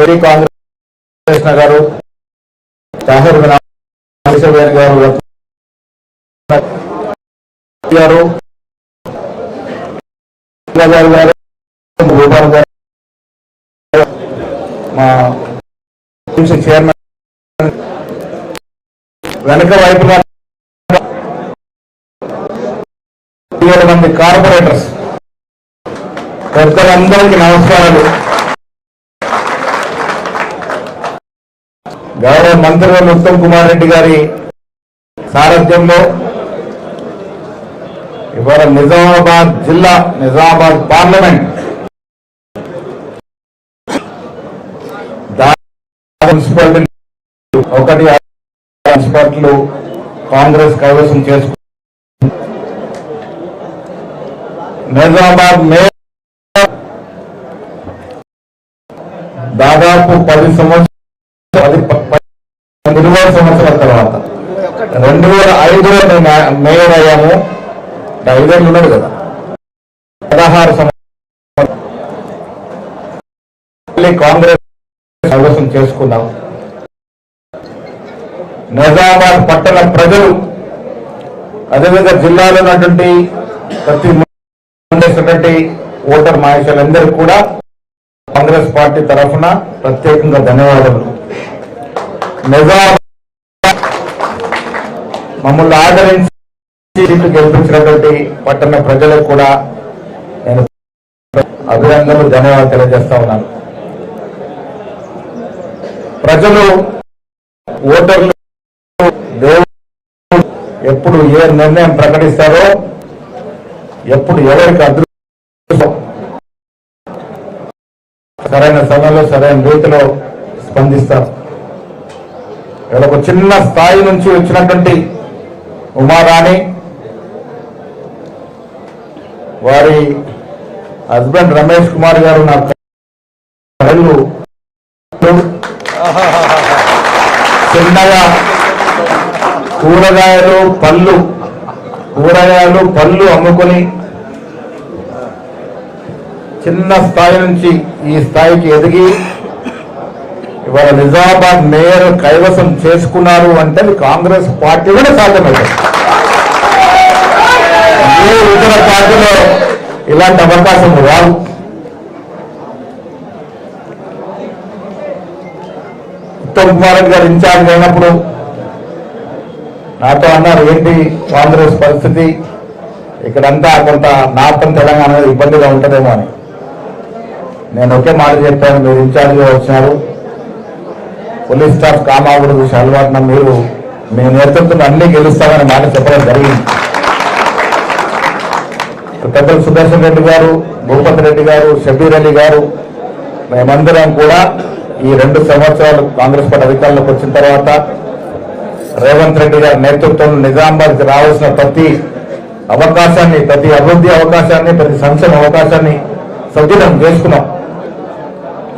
హరి కాంగ్రెస్ గారు తాహర్ గారు గారు గోపాల్ గారు మా చైర్మన్ వెనక వైపుగా మంది కార్పొరేటర్స్ పెద్దలందరికీ నమస్కారాలు. గౌరవ మంత్రి ఉత్తమ్ కుమార్ రెడ్డి గారి సారథ్యంలో ఇవాళ నిజామాబాద్ జిల్లా నిజామాబాద్ పార్లమెంట్ మున్సిపాలిటీ ఒకటి మున్సిపాలిటీలు కాంగ్రెస్ కైవసం చేసుకు నిజామాబాద్ మేయర్ దాదాపు పది సంవత్సరాలు ఇరవై సంవత్సరాల తర్వాత. రెండు వేల ఐదులో మేము మేయర్ అయ్యాము. ఐదేళ్ళు ఉన్నాడు కదా. పదహారు సంవత్సరాలు కాంగ్రెస్ కైవసం చేసుకున్నాం. నిజామాబాద్ పట్టణ ప్రజలు అదేవిధంగా జిల్లాలో ఉన్నటువంటి ప్రతి ఉండేటువంటి ఓటర్ మహేషులందరికీ కూడా కాంగ్రెస్ పార్టీ తరఫున ప్రత్యేకంగా ధన్యవాదాలు నిజామాబాద్ మమ్మల్ని ఆదరించి సీట్లు గెలిపించినటువంటి పట్టణ ప్రజలకు కూడా నేను అభినందనలు ధన్యవాదాలు తెలియజేస్తా ఉన్నాను. ప్రజలు ఓటర్లు దేవుడు ఎప్పుడు ఏ నిర్ణయం ప్రకటిస్తారో ఎప్పుడు ఎవరికి అదృష్టం సరైన సమయంలో సరైన రీతిలో స్పందిస్తారు. ఇక్కడ ఒక చిన్న స్థాయి నుంచి వచ్చినటువంటి ఉమారాణి వారి హస్బెండ్ రమేష్ కుమార్ గారు నా కళ్ళు చిన్నగా కూరగాయలు పళ్ళు కూరగాయలు పళ్ళు అమ్ముకొని చిన్న స్థాయి నుంచి ఈ స్థాయికి ఎదిగి ఇవాళ నిజామాబాద్ మేయర్ కైవసం చేసుకున్నారు అంటే అది కాంగ్రెస్ పార్టీ కూడా సాధ్యమైంది. ఏ ఇతర పార్టీలో ఇలాంటి అవకాశం రాదు. ఉత్తమ్ కుమార్ రెడ్డి గారు ఇన్ఛార్జ్ అయినప్పుడు నాతో అన్నారు ఏంటి కాంగ్రెస్ పరిస్థితి? ఇక్కడంతా కొంత నార్థం తెలంగాణ ఇబ్బందిగా ఉంటుందేమో అని. నేను ఒకే మాట చెప్పాను మీరు ఇన్ఛార్జ్గా వచ్చినారు. పోలీస్ స్టాఫ్ కామాగుడు చూసి అలవాటున మీరు మీ నేతృత్వం అన్ని గెలుస్తామని మాట చెప్పడం జరిగింది. పెద్దలు సుదర్శన్ రెడ్డి గారు భూపతి రెడ్డి గారు షబీర్ అలీ గారు మేమందరం కూడా ఈ రెండు సంవత్సరాలు కాంగ్రెస్ పార్టీ అధికారంలోకి వచ్చిన తర్వాత రేవంత్ రెడ్డి గారి నేతృత్వంలో నిజామాబాద్కి రావాల్సిన ప్రతి అవకాశాన్ని ప్రతి అభివృద్ధి అవకాశాన్ని ప్రతి సంక్షేమ అవకాశాన్ని సద్వినం చేసుకున్నాం.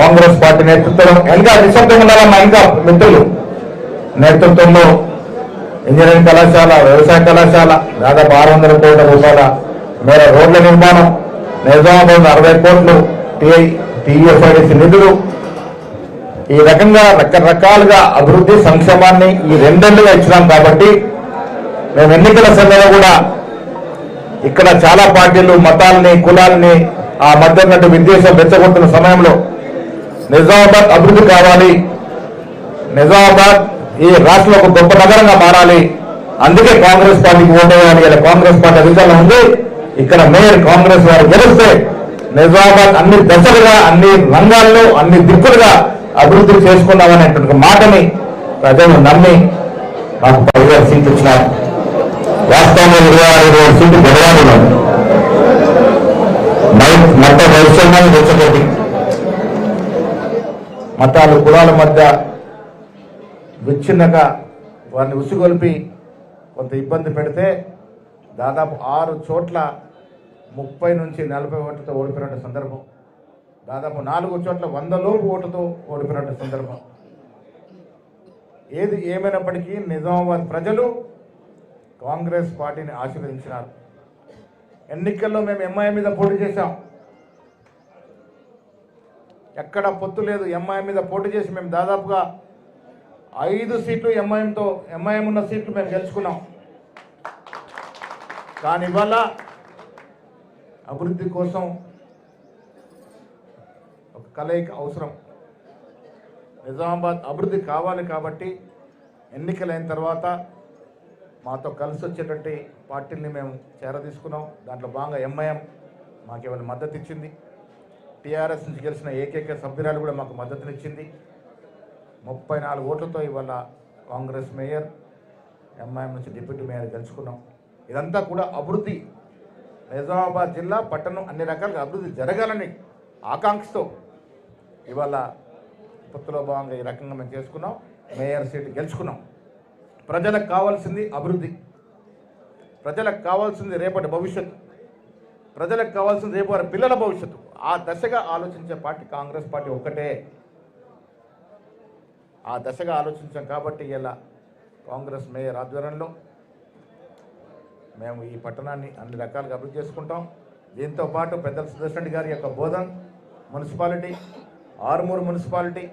కాంగ్రెస్ పార్టీ నేతృత్వం ఇంకా నిశ్శబ్దం ఉండాలన్న ఇంకా మిత్రులు. నేతృత్వంలో ఇంజనీరింగ్ కళాశాల వ్యవసాయ కళాశాల దాదాపు ఆరు వందల కోట్ల రూపాయల మేర రోడ్ల నిర్మాణం నిజామాబాద్ అరవై కోట్లు టిఐ టీఎఫ్ఐడిసి నిధులు. ఈ రకంగా రకరకాలుగా అభివృద్ధి సంక్షేమాన్ని ఈ రెండేళ్ళుగా ఇచ్చినాం కాబట్టి మేము ఎన్నికల సమయంలో కూడా ఇక్కడ చాలా పార్టీలు మతాలని కులాలని ఆ మధ్య ఉన్నట్టు విద్వేషం సమయంలో నిజామాబాద్ అభివృద్ధి కావాలి. నిజామాబాద్ ఈ రాష్ట్రంలో ఒక గొప్ప నగరంగా మారాలి. అందుకే కాంగ్రెస్ పార్టీకి ఓటేయాలి ఇలా కాంగ్రెస్ పార్టీ అధికారంలో ఉంది. ఇక్కడ మేయర్ కాంగ్రెస్ వారు గెలిస్తే నిజామాబాద్ అన్ని దశలుగా అన్ని రంగాల్లో అన్ని దిక్కులుగా అభివృద్ధి చేసుకున్నామనేటువంటి మాటని ప్రజలు నమ్మి నాకు పదివేల సీట్లు ఇచ్చినారు. వాస్తవంలో ఇరవై ఆరు ఇరవై సీట్లు గెలవాలి మొత్తం వైశ్యాన్ని రెచ్చగొట్టి మతాలు కులాల మధ్య విచ్ఛిన్నగా వారిని ఉసిగొల్పి కొంత ఇబ్బంది పెడితే దాదాపు ఆరు చోట్ల ముప్పై నుంచి నలభై ఓట్లతో ఓడిపోయిన సందర్భం. దాదాపు నాలుగు చోట్ల వంద లోపు ఓటుతో ఓడిపోయిన సందర్భం. ఏది ఏమైనప్పటికీ నిజామాబాద్ ప్రజలు కాంగ్రెస్ పార్టీని ఆశీర్వదించినారు. ఎన్నికల్లో మేము ఎంఐ మీద పోటీ చేశాం. ఎక్కడ పొత్తు లేదు. ఎంఐఎం మీద పోటీ చేసి మేము దాదాపుగా ఐదు సీట్లు ఎంఐఎంతో ఎంఐఎం ఉన్న సీట్లు మేము గెలుచుకున్నాం. కానీ ఇవాళ అభివృద్ధి కోసం ఒక కలయిక అవసరం. నిజామాబాద్ అభివృద్ధి కావాలి కాబట్టి ఎన్నికలైన తర్వాత మాతో కలిసి వచ్చేటువంటి పార్టీల్ని మేము చేరదీసుకున్నాం. దాంట్లో భాగంగా ఎంఐఎం మాకు ఇవాళ మద్దతు ఇచ్చింది. టీఆర్ఎస్ నుంచి గెలిచిన ఏకైక సభ్యురాలు కూడా మాకు మద్దతునిచ్చింది. ముప్పై నాలుగు ఓట్లతో ఇవాళ కాంగ్రెస్ మేయర్ ఎంఐఎం నుంచి డిప్యూటీ మేయర్ గెలుచుకున్నాం. ఇదంతా కూడా అభివృద్ధి. నిజామాబాద్ జిల్లా పట్టణం అన్ని రకాలుగా అభివృద్ధి జరగాలని ఆకాంక్షతో ఇవాళ పుత్తులో భాగంగా ఈ రకంగా మేము చేసుకున్నాం. మేయర్ సీట్ గెలుచుకున్నాం. ప్రజలకు కావాల్సింది అభివృద్ధి. ప్రజలకు కావాల్సింది రేపటి భవిష్యత్తు. ప్రజలకు కావాల్సింది రేపు వారి పిల్లల భవిష్యత్తు. ఆ దశగా ఆలోచించే పార్టీ కాంగ్రెస్ పార్టీ ఒకటే. ఆ దశగా ఆలోచించాం కాబట్టి ఇలా కాంగ్రెస్ మేయర్ ఆధ్వర్యంలో మేము ఈ పట్టణాన్ని అన్ని రకాలుగా అభివృద్ధి చేసుకుంటాం. దీంతో పాటు పెద్దల సుదర్శన్ రెడ్డి గారి యొక్క Bodhan municipality Armoor municipality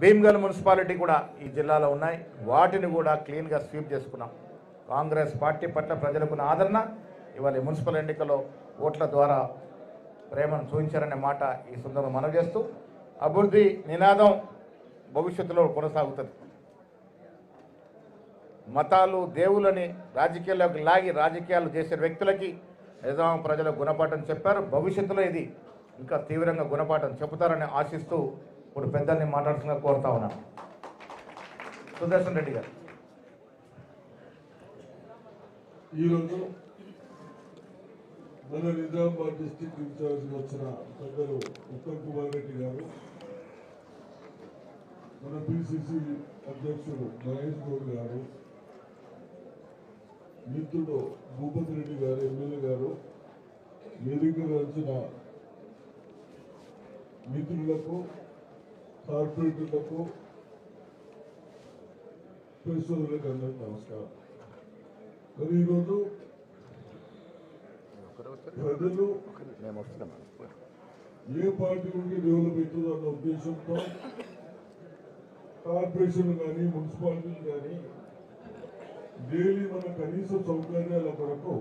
Bheemgal municipality కూడా ఈ జిల్లాలో ఉన్నాయి. వాటిని కూడా క్లీన్గా స్వీప్ చేసుకున్నాం. కాంగ్రెస్ పార్టీ పట్ల ప్రజలకున్న ఆదరణ. ఇవాళ మున్సిపల్ ఎన్నికల్లో ఓట్ల ద్వారా ప్రేమను చూపించారనే మాట ఈ సందర్భం మనం చేస్తూ అభివృద్ధి నినాదం భవిష్యత్తులో కొనసాగుతుంది. మతాలు దేవులని రాజకీయాల్లోకి లాగి రాజకీయాలు చేసే వ్యక్తులకి నిజాం ప్రజలకు గుణపాఠం చెప్పారు. భవిష్యత్తులో ఇది ఇంకా తీవ్రంగా గుణపాఠం చెబుతారని ఆశిస్తూ ఇప్పుడు పెద్దల్ని మాట్లాడుతున్నా కోరుతా ఉన్నాను సుదర్శన్ రెడ్డి గారు. ఈరోజు మన నిజామాబాద్ డిస్టిక్ ఇన్ఛార్జ్ వచ్చిన పెద్దలు ఉత్తమ్ కుమార్ రెడ్డి గారు మన పిసిసి అధ్యక్షుడు మహేష్ గౌడ్ గారు మిత్రుడు భూపతి రెడ్డి గారు ఎమ్మెల్యే గారు వేదిక వచ్చిన మిత్రులకు కార్పొరేటర్లకు ప్రెస్ అందరికీ నమస్కారం. మరి ఈరోజు ప్రజలు మేము వస్తున్నాం ఏ పార్టీ నుండి డెవలప్ అవుతుందో అన్న ఉద్దేశంతో కార్పొరేషన్ కానీ మున్సిపాలిటీలు కానీ డైలీ మన కనీస సౌకర్యాల కొరకు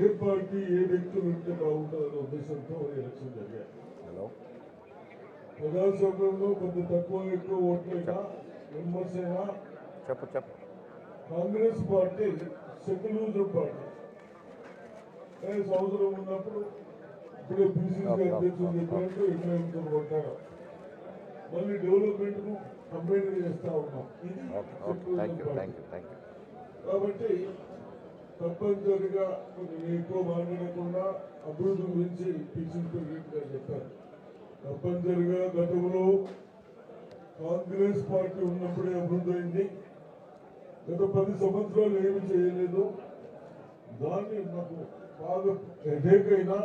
ఏ పార్టీ ఏ వ్యక్తులు ఉంటే బాగుంటుందన్న ఉద్దేశంతో ఎలక్షన్ జరిగాయి. ప్రజాస్వామ్యంలో కొంత తక్కువ ఎక్కువ ఓట్లైనా మెంబర్స్ అయినా కాంగ్రెస్ పార్టీ సెక్యులరిజం పార్టీ. సంవత్సరం ఉన్నప్పుడు ఇప్పుడే పిసిసి అధ్యక్షులు చెప్పినట్టు ఎన్నో కొట్టారు మళ్ళీ డెవలప్మెంట్కు కంపెనీ చేస్తా ఉన్నాం. కాబట్టి తప్పనిసరిగా కొంచెం ఎక్కువ మాట్లాడకుండా అభివృద్ధి గురించి ప్రెసిడెంట్ గారు చెప్పారు. తప్పనిసరిగా గతంలో కాంగ్రెస్ పార్టీ ఉన్నప్పుడే అభివృద్ధి అయింది. గత పది సంవత్సరాలు ఏమి చేయలేదు. దాన్ని నాకు బాగా హెడేక్ అయినా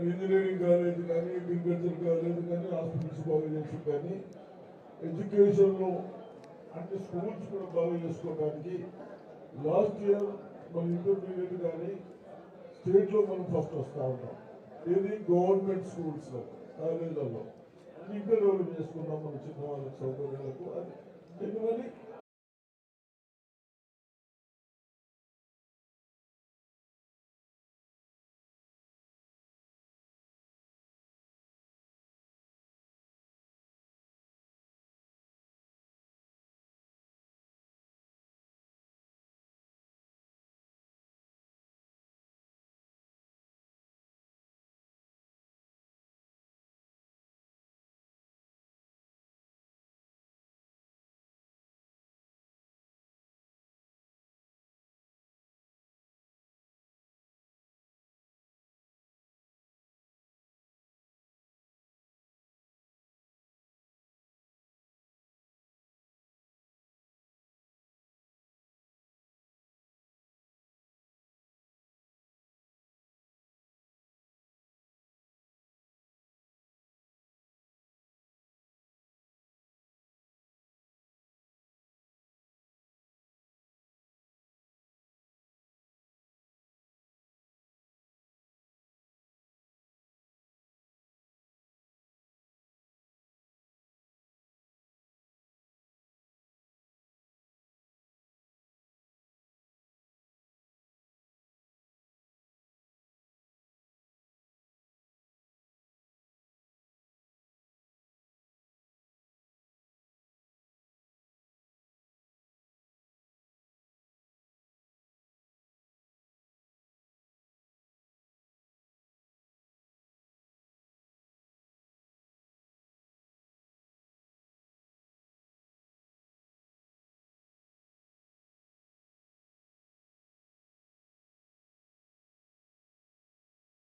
ఇంజనీరింగ్ కాలేజ్ కానీ అగ్రికల్చర్ కాలేజ్ కానీ హాస్పిటల్స్ బాగా చేసి కానీ ఎడ్యుకేషన్లో అంటే స్కూల్స్ కూడా బాగా చేసుకోవడానికి లాస్ట్ ఇయర్ మన ఇంటర్మీడియట్ కానీ స్టేట్లో మనం ఫస్ట్ వస్తూ ఉన్నాం. ఇది గవర్నమెంట్ స్కూల్స్లో కాలేజీలలో. ఇంకా డెవలప్ చేసుకున్నాం మన చిన్నవాళ్ళ సౌకర్యాలకు అది. ఎందుకని?